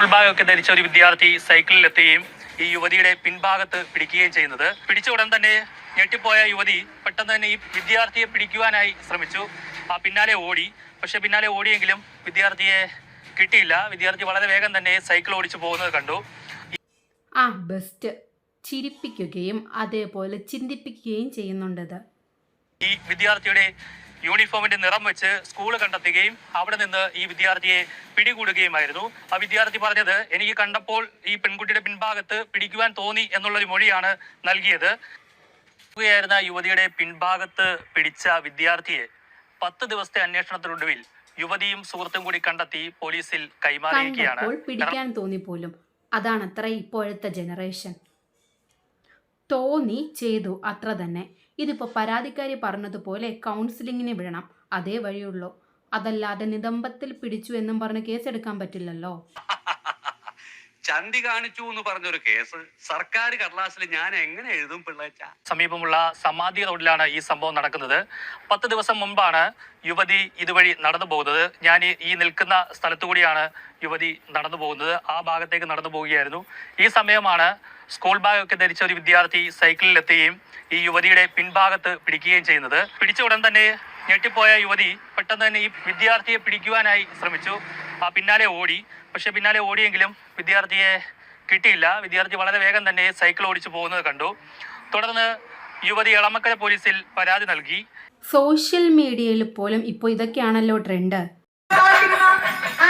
School ബാഗൊക്കെ ധരിച്ച ഒരു വിദ്യാർത്ഥി സൈക്കിളിലെത്തുകയും ഈ യുവതിയുടെ പിൻഭാഗത്ത് പിടിക്കുകയും ചെയ്യുന്നത്. പിടിച്ച ഉടൻ തന്നെ ഞെട്ടിപ്പോയ യുവതി പെട്ടെന്ന് തന്നെ ഈ വിദ്യാർത്ഥിയെ പിടിക്കുവാനായി ശ്രമിച്ചു. ആ പിന്നാലെ ഓടി. പക്ഷെ പിന്നാലെ ഓടിയെങ്കിലും വിദ്യാർത്ഥിയെ കിട്ടിയില്ല. വിദ്യാർത്ഥി വളരെ വേഗം തന്നെ സൈക്കിൾ ഓടിച്ചു പോകുന്നത് കണ്ടു. ആ ബെസ്റ്റ് ചിരിപ്പിക്കുകയും അതേപോലെ ചിന്തിപ്പിക്കുകയും ചെയ്യുന്നുണ്ടത് ഈ വിദ്യാർത്ഥിയുടെ യൂണിഫോമിന്റെ നിറം വെച്ച് സ്കൂൾ കണ്ടെത്തുകയും അവിടെ നിന്ന് ഈ വിദ്യാർത്ഥിയെ പിടികൂടുകയുമായിരുന്നു. ആ വിദ്യാർത്ഥി പറഞ്ഞത് എനിക്ക് കണ്ടപ്പോൾ ഈ പെൺകുട്ടിയുടെ പിൻഭാഗത്ത് പിടിക്കുവാൻ തോന്നി എന്നുള്ളൊരു മൊഴിയാണ് നൽകിയത്. ായിരുന്ന യുവതിയുടെ പിൻഭാഗത്ത് പിടിച്ച വിദ്യാർത്ഥിയെ പത്ത് ദിവസത്തെ അന്വേഷണത്തിനൊടുവിൽ യുവതിയും സുഹൃത്തും കൂടി കണ്ടെത്തി പോലീസിൽ കൈമാറിയിരിക്കുകയാണ്. പിടിക്കാൻ തോന്നി പോലും അതാണ് അത്ര ഇപ്പോഴത്തെ ജനറേഷൻ. തോന്നി ചെയ്തു അത്ര തന്നെ. ഇതിപ്പോൾ പരാതിക്കാരി പറഞ്ഞതുപോലെ കൗൺസിലിങ്ങിന് വിടണം. അതേ വഴിയുള്ളൂ. അതല്ലാതെ നിതമ്പത്തിൽ പിടിച്ചു എന്നും പറഞ്ഞ് കേസെടുക്കാൻ പറ്റില്ലല്ലോ. ചന്തി കാണിച്ചു എന്ന് പറഞ്ഞൊരു കേസ് സർക്കാർ കടലാസിൽ ഞാൻ എങ്ങനെ എഴുതും പിള്ളേച്ച? സമീപമുള്ള സമാധി റോഡിലാണ് ഈ സംഭവം നടക്കുന്നത്. പത്ത് ദിവസം മുമ്പാണ് യുവതി ഇതുവഴി നടന്നു പോകുന്നത്. ഞാൻ ഈ- നിൽക്കുന്ന സ്ഥലത്തു കൂടിയാണ് യുവതി നടന്നു പോകുന്നത്. ആ ഭാഗത്തേക്ക് നടന്നു പോവുകയായിരുന്നു. ഈ സമയമാണ് സ്കൂൾ ബാഗൊക്കെ ധരിച്ച ഒരു വിദ്യാർത്ഥി സൈക്കിളിലെത്തുകയും ഈ യുവതിയുടെ പിൻഭാഗത്ത് പിടിക്കുകയും ചെയ്യുന്നത്. പിടിച്ച ഉടൻ തന്നെ ഞെട്ടിപ്പോയ യുവതി പെട്ടെന്ന് തന്നെ ഈ വിദ്യാർത്ഥിയെ പിടിക്കുവാനായി ശ്രമിച്ചു. പിന്നാലെ ഓടി. പക്ഷെ പിന്നാലെ ഓടിയെങ്കിലും വിദ്യാർത്ഥിയെ കിട്ടിയില്ല. വിദ്യാർത്ഥി വളരെ വേഗം തന്നെ സൈക്കിൾ ഓടിച്ചു പോകുന്നത് കണ്ടു. തുടർന്ന് യുവതി എളമക്കര പോലീസിൽ പരാതി നൽകി. സോഷ്യൽ മീഡിയയിൽ പോലും ഇപ്പോൾ ഇതൊക്കെയാണല്ലോ ട്രെൻഡ് ആ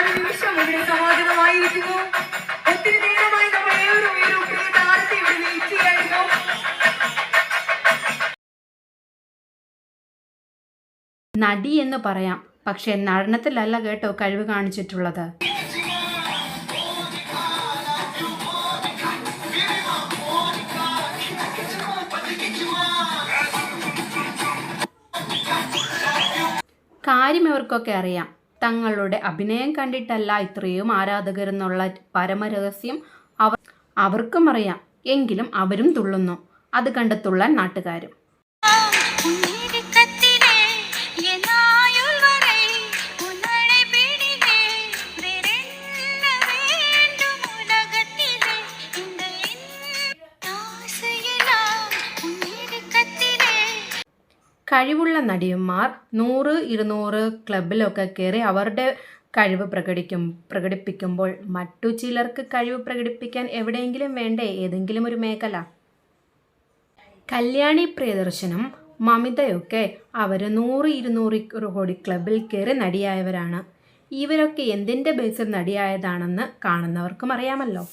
നടി എന്ന് പറയാം. പക്ഷേ നടനത്തിലല്ല കേട്ടോ കഴിവ് കാണിച്ചിട്ടുള്ളത്. കാര്യം ഇവർക്കൊക്കെ അറിയാം. തങ്ങളുടെ അഭിനയം കണ്ടിട്ടല്ല ഇത്രയും ആരാധകരെന്നുള്ള പരമരഹസ്യം അവർ അവർക്കും അറിയാം. എങ്കിലും അവരും തുള്ളുന്നു. അത് കണ്ടെത്തുള്ള നാട്ടുകാരും. കഴിവുള്ള നടിയന്മാർ നൂറ് ഇരുന്നൂറ് ക്ലബിലൊക്കെ കയറി അവരുടെ കഴിവ് പ്രകടിക്കും പ്രകടിപ്പിക്കുമ്പോൾ മറ്റു ചിലർക്ക് കഴിവ് പ്രകടിപ്പിക്കാൻ എവിടെയെങ്കിലും വേണ്ടേ? ഏതെങ്കിലും ഒരു മേഖല. കല്യാണി പ്രിയദർശനം മമിതയൊക്കെ അവർ നൂറ് ഇരുന്നൂറ് കോടി ക്ലബിൽ കയറി നടിയായവരാണ്. ഇവരൊക്കെ എന്തിന്റെ ബേസിൽ നടിയായതാണെന്ന് കാണുന്നവർക്കും അറിയാമല്ലോ.